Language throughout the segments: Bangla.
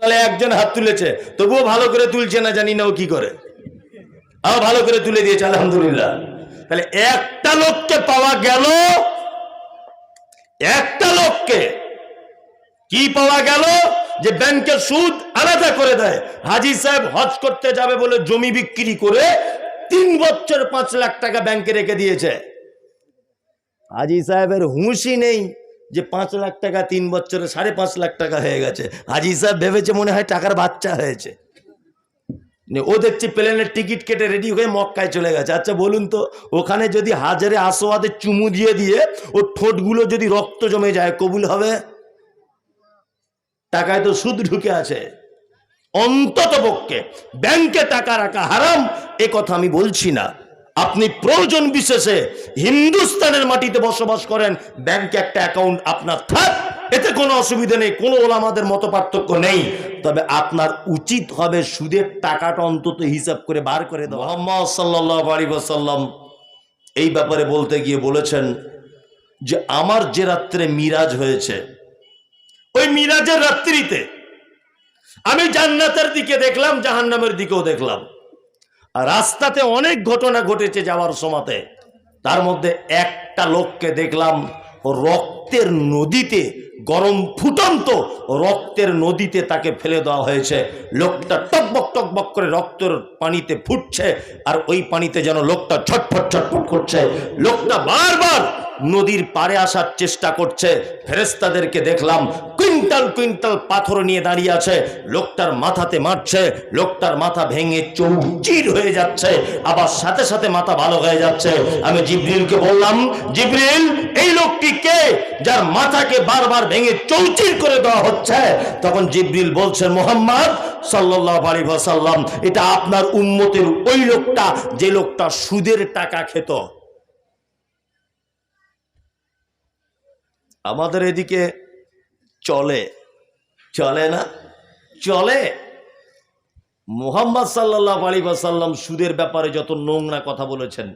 তাহলে একজন হাত তুলেছে, তবুও ভালো করে তুলছে না জানি না ও কি করে। আরও ভালো করে তুলে দিয়েছে, আলহামদুলিল্লাহ। তাহলে একটা লোককে পাওয়া গেল, একটা লোককে কি পাওয়া গেল? যে ব্যাংকের সুদ আলাদা করে দেয়। হাজি সাহেব হজ করতে যাবে বলে জমি বিক্রি করে তিন বছর পাঁচ লাখ টাকা ব্যাংকে রেখে দিয়েছে। হাজি সাহেবের হুঁশই নেই। যে পাঁচ লাখ টাকা তিন বছরে সাড়ে পাঁচ লাখ টাকা হয়ে গেছে। হাজি সাহেব ভেবেছে মনে হয় টাকার বাচ্চা হয়েছে। ও দেখছি প্লেনের টিকিট কেটে রেডি হয়ে মক্কায় চলে গেছে। আচ্ছা বলুন তো, ওখানে যদি হাজারে আসোয়াদে চুমু দিয়ে দিয়ে ও ঠোঁটগুলো যদি রক্ত জমে যায়, কবুল হবে? টাকায় তো সুদ ঢুকে আছে। অন্তত পক্ষে ব্যাংকে টাকা রাখা হারাম, এ কথা আমি বলছি না। আপনি প্রয়োজন বিশেষে হিন্দুস্তানের মাটিতে বসবাস করেন, ব্যাংকে একটা অ্যাকাউন্ট আপনার থাক, এতে কোনো অসুবিধা নেই, কোনো ওলামাদের মত পার্থক্য নেই। তবে আপনার উচিত হবে সুদের টাকাটা অন্তত হিসাব করে বার করে দেওয়া। সাল্লাহ আলী এই ব্যাপারে বলতে গিয়ে বলেছেন যে, আমার যে রাত্রে মিরাজ হয়েছে, ওই মিরাজের রাত্রিতে আমি জান্নাতের দিকে দেখলাম, জাহান্নামের দিকেও দেখলাম। রাস্তাতে অনেক ঘটনা ঘটেছে যাওয়ার সময়তে। তার মধ্যে একটা লোককে দেখলাম রক্তের নদীতে গরম ফুটন্ত রক্তের নদীতে তাকে ফেলে দেওয়া হয়েছে। লোকটা টকবক টকবক করে রক্তের পানিতে ফুটছে আর ওই পানিতে যেন লোকটা ছটফট ছটফট করছে। লোকটা বারবার নদীর পাড়ে আসার চেষ্টা করছে। ফেরেস্তাদেরকে দেখলাম কুইন্টাল কুইন্টাল পাথর নিয়ে দাঁড়িয়ে আছে। লোকটার মাথাতে মারছে, লোকটার মাথা ভেঙে চৌচির হয়ে যাচ্ছে, আবার সাথে সাথে মাথা ভালো হয়ে যাচ্ছে। আমি জিব্রিলকে বললাম, জিব্রিল, এই লোকটি কে যার মাথাকে বারবার ভেঙে চৌচির করে দেওয়া হচ্ছে। তখন জিব্রিল বলছেন মোহাম্মদ সাল্লাহ আলী এটা আপনার উম্মতের ওই লোকটা, যে লোকটা সুদের টাকা খেত। আমাদের এদিকে চলে। চলে না? চলে? মোহাম্মদ সাল্লাহ আলী সাল্লাম সুদের ব্যাপারে যত নোংরা কথা বলেছেন,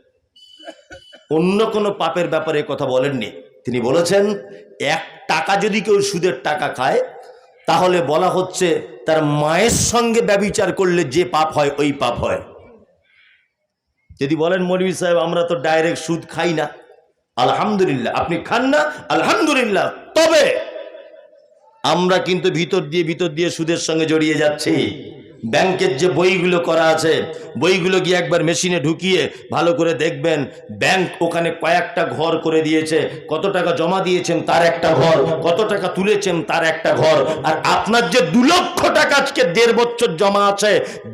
অন্য কোনো পাপের ব্যাপারে কথা বলেননি। তিনি বলেছেন, এক টাকা যদি কেউ সুদের টাকা খায়, তাহলে বলা হচ্ছে তার মায়ের সঙ্গে ব্যবিচার করলে যে পাপ হয়, ওই পাপ হয়। যদি বলেন, মৌলভী সাহেব, আমরা তো ডাইরেক্ট সুদ খাই না। আলহামদুলিল্লাহ, আপনি খান না? আলহামদুলিল্লাহ, তবে আমরা কিন্তু ভিতর দিয়ে ভিতর দিয়ে সুদের সঙ্গে জড়িয়ে যাচ্ছি। ব্যাংকের যে বইগুলো করা আছে, বইগুলো গিয়ে একবার মেশিনে ঢুকিয়ে ভালো করে দেখবেন, ব্যাংক ওখানে কয়েকটা ঘর করে দিয়েছে, কত টাকা জমা দিয়েছেন তার একটা ঘর, কত টাকা তুলেছেন তার একটা ঘর, আর আপনার যে দু লক্ষ টাকা আজকে দেড় বছর জমা আছে,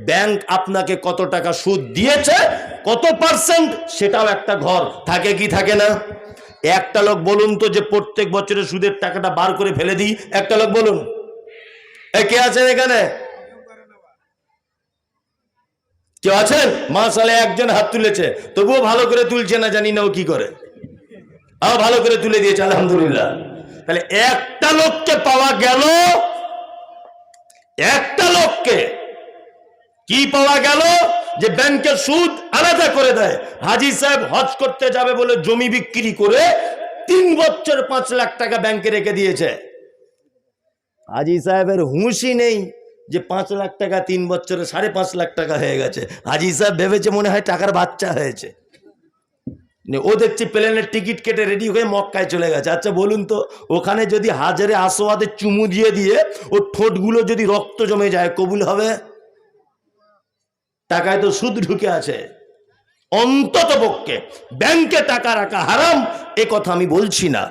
ব্যাংক আপনাকে কত টাকা সুদ দিয়েছে, কত পার্সেন্ট সেটাও একটা ঘর, থাকে কি থাকে না? একটা লোক বলুন তো যে প্রত্যেক বছরের সুদের টাকাটা বার করে ফেলে দিই, একটা লোক বলুন। কে আছেন এখানে? কেউ আছেন? মাসালে একজন হাত তুলেছে। তবুও ভালো করে তুলছে না জানি না ও কি করে। আরও ভালো করে তুলে দিয়েছে, আলহামদুলিল্লাহ। তাহলে একটা লোককে পাওয়া গেল, একটা লোককে কি পাওয়া গেল? যে ব্যাংকের সুদ আলাদা করে দেয়। হাজি সাহেব হজ করতে যাবে বলে জমি বিক্রি করে তিন বছর পাঁচ লাখ টাকা ব্যাংকে রেখে দিয়েছে। হাজি সাহেবের হুঁশই নেই। যে পাঁচ লাখ টাকা তিন বছরে সাড়ে পাঁচ লাখ টাকা হয়ে গেছে। হাজি সাহেব ভেবেছে মনে হয় টাকার বাচ্চা হয়েছে। ও দেখছি প্লেনের টিকিট কেটে রেডি হয়ে মক্কায় চলে গেছে। আচ্ছা বলুন তো, ওখানে যদি হাজারে আসোয়াদে চুমু দিয়ে দিয়ে ও ঠোঁটগুলো যদি রক্ত জমে যায়, কবুল হবে? টাকায় তো সুদ ঢুকে আছে। অন্তত পক্ষে ব্যাংকে টাকা রাখা হারাম, এ কথা আমি বলছি না।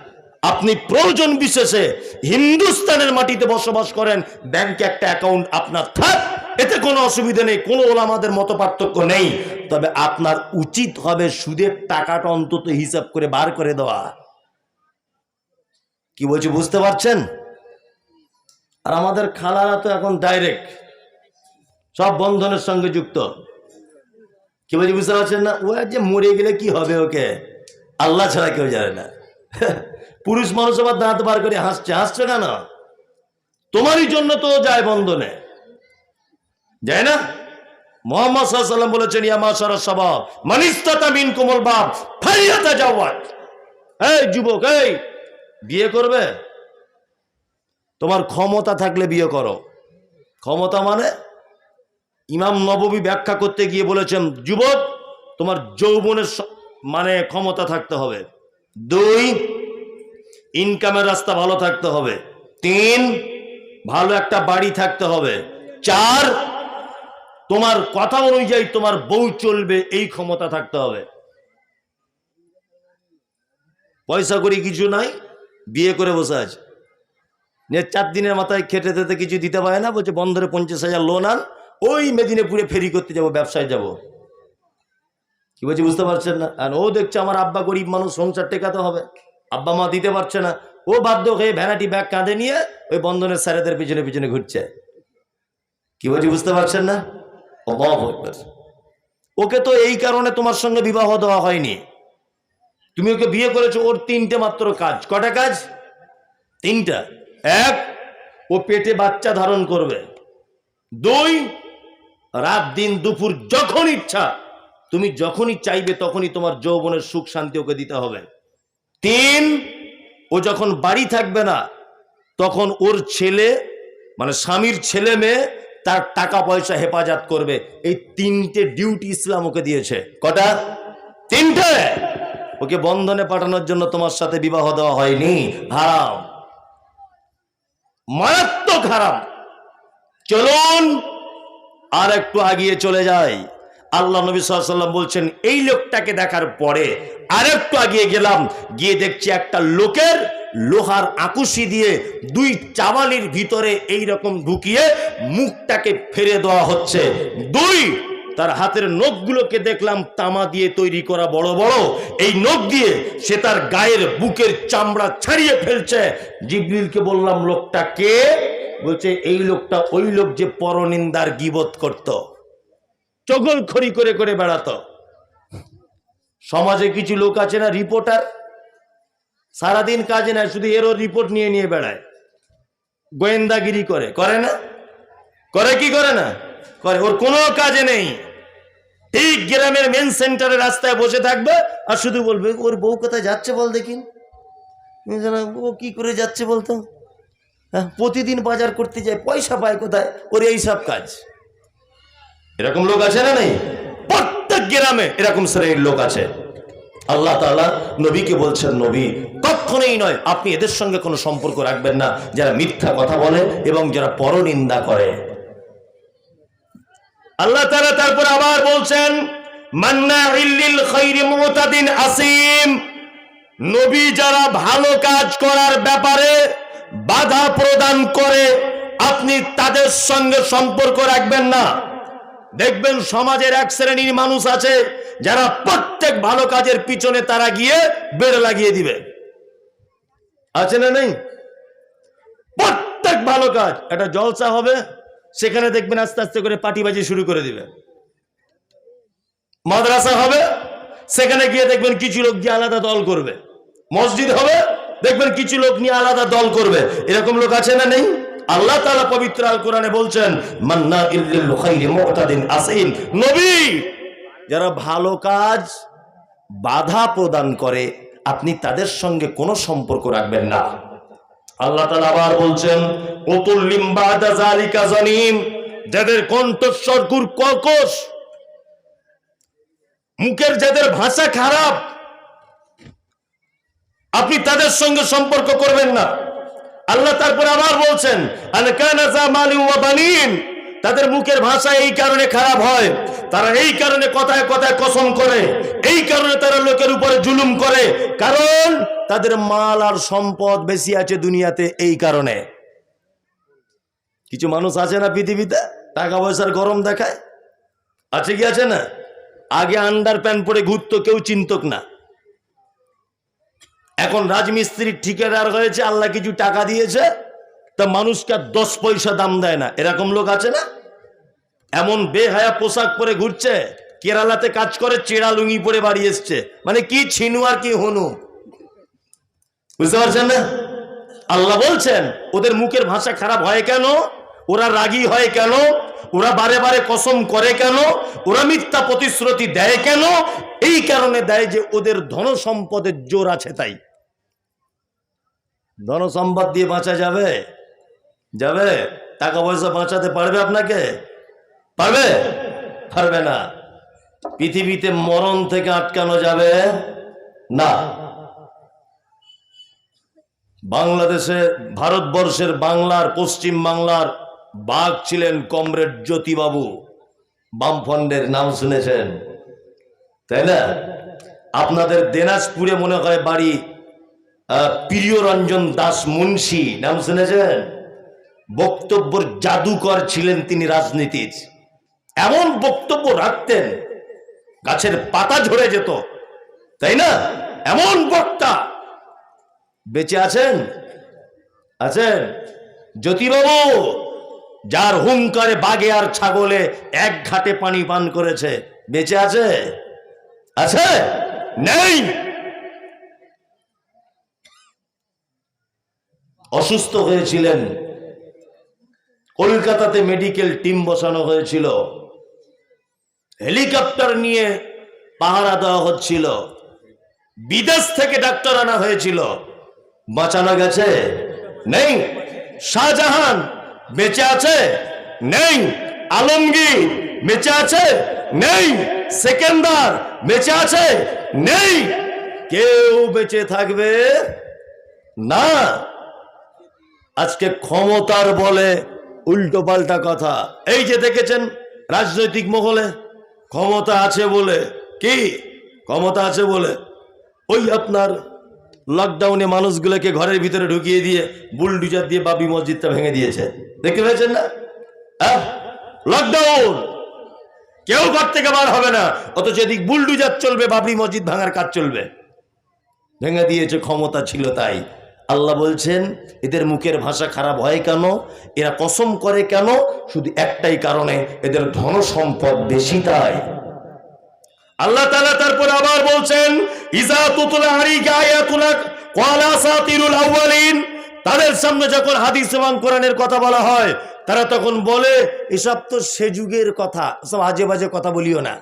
আপনি প্রয়োজন বিশেষে হিন্দুস্তানের মাটিতে বসবাস করেন ব্যাংকে একটা অ্যাকাউন্ট আপনার থাক, এতে কোনো অসুবিধা নেই, কোনো ওলামাদের মত পার্থক্য নেই। তবে আপনার উচিত হবে সুদের টাকাটা অন্তত হিসাব করে বার করে দেওয়া। কি বলছি, বুঝতে পারছেন? আর আমাদের খালারা তো এখন ডাইরেক্ট সব বন্ধনের সঙ্গে যুক্ত। কি বলছি, বুঝতে পারছেন না? ও যে মরে গেলে কি হবে ওকে? আল্লাহ ছাড়া কেউ জানে না। পুরুষ মানুষ আবার দাঁত বার করে হাসছে। হাসছে কেন? তোমারই জন্য তো যায় বন্ধনে। যায় না? মোহাম্মদ সাল্লাম বলেছেন, ইয়া মাশারা সবাব মানিস্তাতা মিন কোমল বাপ ফাইয়াতা জাওয়াত এই যুবক, এই, বিয়ে করবে? তোমার ক্ষমতা থাকলে বিয়ে করো। ক্ষমতা মানে? ইমাম নববী ব্যাখ্যা করতে গিয়ে বলেছেন, যুবক, তোমার যৌবনের মানে ক্ষমতা থাকতে হবে। দুই ইনকামের রাস্তা ভালো থাকতে হবে। তিন, ভালো একটা বাড়ি থাকতে হবে। চার, তোমার কথা অনুযায়ী তোমার বউ চলবে, এই ক্ষমতা থাকতে হবে। পয়সা করি কিছু নাই, বিয়ে করে বসে আছে। নিয়ে চার দিনের মাথায় খেটে খেতে কিছু দিতে পারে না, বলছে বন্দরে পঞ্চাশ হাজার লোন আন, ওই মেদিনীপুরে ফেরি করতে যাব, ব্যবসায় যাব। কি বলছি, বুঝতে পারছেন না? আর ও দেখছে আমার আব্বা গরিব মানুষ, সংসার টেকাতে হবে। আব্বা মা দিতে পারছে না। ও বাধ্য হয়ে ভ্যানাটি ব্যাগ কাঁধে নিয়ে ওই বন্ধনের স্যারেদের পিছনে পিছনে ঘুরছে। কি বলছি, বুঝতে পারছেন না? অবাক। ওকে তো এই কারণে তোমার সঙ্গে বিবাহ দেওয়া হয়নি। তুমি ওকে বিয়ে করেছ, ওর তিনটে মাত্র কাজ। কটা কাজ? তিনটা। এক, ও পেটে বাচ্চা ধারণ করবে। দুই, রাত দিন দুপুর যখন ইচ্ছা, তুমি যখনই চাইবে তখনই তোমার যৌবনের সুখ শান্তি ওকে দিতে হবে। তিন, ও যখন বাড়ি থাকবে না, তখন ওর ছেলে মানে স্বামীর ছেলে মেয়ে, তার টাকা পয়সা হেফাজত করবে। এই তিনটে ডিউটি ইসলাম ওকে দিয়েছে। কটা? তিনটে! ওকে বন্ধনে পাঠানোর জন্য তোমার সাথে বিবাহ দেওয়া হয়নি। হারাম। মারাত্মক হারাম। চলুন, আর একটু আগিয়ে চলে যাই। আল্লাহ নবী সাল্লাম বলছেন, এই লোকটাকে দেখার পরে আর একটু আগিয়ে গেলাম, গিয়ে দেখছি একটা লোকের লোহার আকুশি দিয়ে দুই চাবালির ভিতরে এই রকম ঢুকিয়ে মুখটাকে ফেরে দেওয়া হচ্ছে। দুই, তার হাতের নখগুলোকে দেখলাম তামা দিয়ে তৈরি করা বড় বড়। এই নখ দিয়ে সে তার গায়ের বুকের চামড়া ছাড়িয়ে ফেলছে। জিবলিলকে বললাম, লোকটা কে? বলছে, এই লোকটা ওই লোক যে পরনিন্দার গিবত করত। চগল খড়ি করে করে বেড়াতো। সমাজে কিছু লোক আছে না রিপোর্টার সারাদিন কাজে না শুধু এরও রিপোর্ট নিয়ে নিয়ে বেড়ায়। গোয়েন্দাগিরি করে। করে না? করে কি করে না? করে। ওর কোনো কাজে নেই। ঠিক গ্রামের মেন সেন্টারে রাস্তায় বসে থাকবে আর শুধু বলবে, ওর বউ কোথায় যাচ্ছে বল দেখিন। ও কি করে যাচ্ছে বলতো? হ্যাঁ প্রতিদিন বাজার করতে যায়, পয়সা পায় কোথায়? ওর এই সব কাজ। এরকম লোক আছে না নেই? প্রত্যেক গ্রামে এরকম শ্রেণির লোক আছে। আল্লাহ তাআলা নবীকে বলছেন, নবী, কখনোই নয়, আপনি এদের সঙ্গে কোনো সম্পর্ক রাখবেন না। যারা মিথ্যা কথা বলে এবং যারা পরনিন্দা করে। আল্লাহ তাআলা তারপর আবার বলছেন আসিম। নবী যারা ভালো কাজ করার ব্যাপারে বাধা প্রদান করে, আপনি তাদের সঙ্গে সম্পর্ক রাখবেন না। দেখবেন সমাজের এক শ্রেণির মানুষ আছে, যারা প্রত্যেক ভালো কাজের পিছনে তারা গিয়ে বেড়ে লাগিয়ে দিবে। আছে না নেই? প্রত্যেক ভালো কাজ, একটা জলসা হবে, সেখানে দেখবেন আস্তে আস্তে করে পাটিবাজি শুরু করে দিবে। মাদ্রাসা হবে, সেখানে গিয়ে দেখবেন কিছু লোক গিয়ে আলাদা দল করবে। মসজিদ হবে, দেখবেন কিছু লোক নিয়ে আলাদা দল করবে। এরকম লোক আছে না নেই? আল্লাহ তাআলা পবিত্র আল কোরআনে বলছেন, মান্না ইল্লিল খাইরি মুতাদিন আসিন নবী, যারা ভালো কাজ বাধা প্রদান করে, আপনি তাদের সঙ্গে কোনো সম্পর্ক রাখবেন না। আল্লাহ তাআলা আবার বলছেন ওতুল্লিম বাদা জালিকা জানিম। যাদের কণ্ঠস্বর গুর কর্কশ মুখের যাদের ভাষা খারাপ, আপনি তাদের সঙ্গে সম্পর্ক করবেন না। আল্লাহ তারপরে আবার বলছেন তাদের মুখের ভাষা এই কারণে খারাপ হয়। তারা এই কারণে কথায় কথায় কসম করে, এই কারণে তারা লোকের উপরে জুলুম করে। কারণ তাদের মাল আর সম্পদ বেশি আছে দুনিয়াতে এই কারণে। কিছু মানুষ আছে না পৃথিবীতে? টাকা পয়সার গরম দেখায়? আছে কি আছে না? আগে আন্ডার প্যান্ট পরে ঘুরতো, কেউ চিন্তক না। এখন রাজমিস্ত্রির ঠিকাদার হয়েছে, আল্লাহ কিছু টাকা দিয়েছে, তা মানুষকে দশ পয়সা দাম দেয় না। এরকম লোক আছে না? এমন বেহায়া পোশাক পরে ঘুরছে, কেরালাতে কাজ করে চেড়া লুঙ্গি পরে বাড়ি এসছে। মানে কি ছিনু আর কি হনু? বুঝতে পারছেন না? আল্লাহ বলছেন, ওদের মুখের ভাষা খারাপ হয় কেন? ওরা রাগী হয় কেন? ওরা বারে বারে কসম করে কেন? ওরা মিথ্যা প্রতিশ্রুতি দেয় কেন? এই কারণে দেয় যে ওদের ধন সম্পদের জোর আছে তাই। ধন সম্পদ দিয়ে বাঁচা যাবে? যাবে? টাকা পয়সা বাঁচাতে পারবে আপনাকে? পারবে? পারবে না। পৃথিবীতে মরণ থেকে আটকানো যাবে না। বাংলাদেশে, ভারতবর্ষের বাংলার, পশ্চিম বাংলার বাঘ ছিলেন কমরেড জ্যোতিবাবু। বামফন্ডের নাম শুনেছেন। তাই না? আপনাদের দিনাজপুরে মনে হয় বাড়ি প্রিয়রঞ্জন দাস মুন্সি, নাম শুনেছেন? বক্তব্যর জাদুকর ছিলেন তিনি রাজনীতির এমন বক্তব্য রাখতেন, গাছের পাতা ঝরে যেত। তাই না? এমন বক্তা। বেঁচে আছেন? আছেন? জ্যোতিবাবু! যার হুঙ্কারে বাগে আর ছাগলে এক ঘাটে পানি পান করেছে। বেঁচে আছে? আছে? নেই! অসুস্থ হয়েছিলেন। কলকাতাতে মেডিকেল টিম বসানো হয়েছিল। হেলিকপ্টার নিয়ে পাহারা দেওয়া হচ্ছিল। বিদেশ থেকে ডাক্তার আনা হয়েছিল। বাঁচানো গেছে? নেই! শাহজাহান বেঁচে আছে? নেই। আলমগীর, বেঁচে আছে? নেই। সেকেন্দার, বেঁচে আছে? নেই। কেউ বেঁচে থাকবে না। আজকে ক্ষমতার বলে উল্টো পাল্টা কথা। এই যে দেখেছেন রাজনৈতিক মহলে, ক্ষমতা আছে বলে। কি? ক্ষমতা আছে বলে। ওই আপনার লকডাউনে মানুষগুলোকে ঘরের ভিতরে ঢুকিয়ে দিয়ে বুলডুজার দিয়ে বাবি মসজিদটা ভেঙে দিয়েছে। দেখতে পেয়েছেন না? হ্যাঁ? লকডাউন কেউ ঘর থেকে বার হবে না, অথচ এদিক বুলডুজার চলবে, বাবরি মসজিদ ভাঙার কাজ চলবে। ভেঙে দিয়েছে ক্ষমতা ছিল তাই। আল্লাহ বলছেন, এদের মুখের ভাষা খারাপ হয় কেন? এরা কসম করে কেন? শুধু একটাই কারণে এদের ধন সম্পদ বেশি তাই। আল্লাহ তালা তারপর আবার বলছেন ইজা তুতলা আলাইকা আয়াতুনা ক্বালা সাতিরুল আউয়ালিন। তাদের সামনে যখন হাদিস এবং কোরআনের কথা বলা হয়, তারা তখন বলে, এসব তো সে যুগের কথা সব আজে বাজে কথা বলিও না।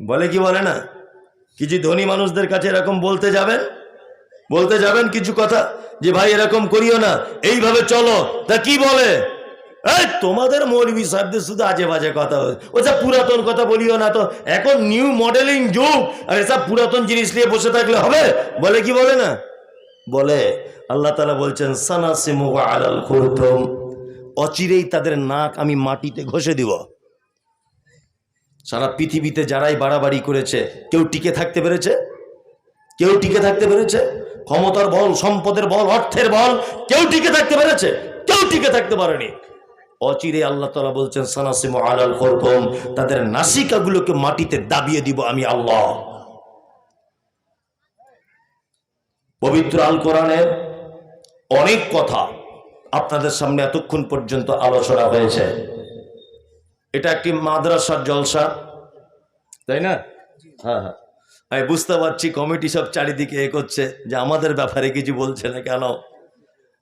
বলে কি বলে না? কিছু ধনী মানুষদের কাছে এরকম বলতে যাবেন? বলতে যাবেন কিছু কথা? যে, ভাই, এরকম করিও না, এইভাবে চলো। তা কি বলে? এই, তোমাদের মৌলবী সাহেবদের শুধু আজে বাজে কথা ওসব পুরাতন কথা বলিও না তো। এখন নিউ মডেলিং যুগ, আর এসব পুরাতন জিনিস নিয়ে বসে থাকলে হবে? বলে কি বলে না? বলে, আল্লাহ তালা বলছেন, সানাসিমু আলাল খুরতুম। অচিরেই তাদের নাক আমি মাটিতে ঘষে দিব। সারা পৃথিবীতে যারাই বাড়াবাড়ি করেছে, কেউ টিকে থাকতে পেরেছে? কেউ টিকে থাকতে পেরেছে? ক্ষমতার বল, সম্পদের বল, অর্থের বল, কেউ টিকে থাকতে পেরেছে? কেউ টিকে থাকতে পারেনি। অচিরে আল্লাহ তালা বলছেন, সানাসিম আলাল খরকম তাদের নাসিকাগুলোকে মাটিতে দাবিয়ে দিব আমি আল্লাহ। পবিত্র আল কোরআনের অনেক কথা আপনাদের সামনে এতক্ষণ পর্যন্ত আলোচনা হয়েছে। এটা একটি মাদ্রাসার জলসা, তাই না? হ্যাঁ হ্যাঁ। বুঝতে পারছি, কমিটি সব চারিদিকে এ করছে, যে আমাদের ব্যাপারে কিছু বলছে না কেন?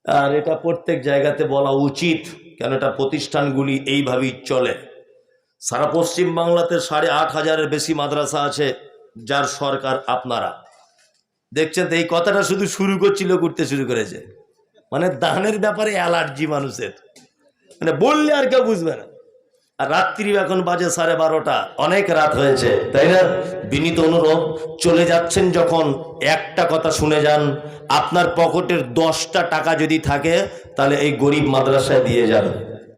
আর এটা প্রত্যেক জায়গাতে বলা উচিত। কেন এটা প্রতিষ্ঠানগুলি এইভাবেই চলে? সারা পশ্চিম বাংলাতে সাড়ে আট হাজারের বেশি মাদ্রাসা আছে, যার সরকার আপনারা। দেখছেন তো, এই কথাটা শুধু শুরু করছিল, করতে শুরু করেছে। মানে দানের ব্যাপারে অ্যালার্জি মানুষের। মানে বললে আর কেউ বুঝবে না। আর রাত্রি এখন বাজে সাড়ে বারোটা। অনেক রাত হয়েছে, তাই না? বিনীত অনুরোধ, চলে যাচ্ছেন যখন একটা কথা শুনে যান, আপনার পকেটের দশটা টাকা যদি থাকে, তাহলে এই গরিব মাদ্রাসায় দিয়ে যান।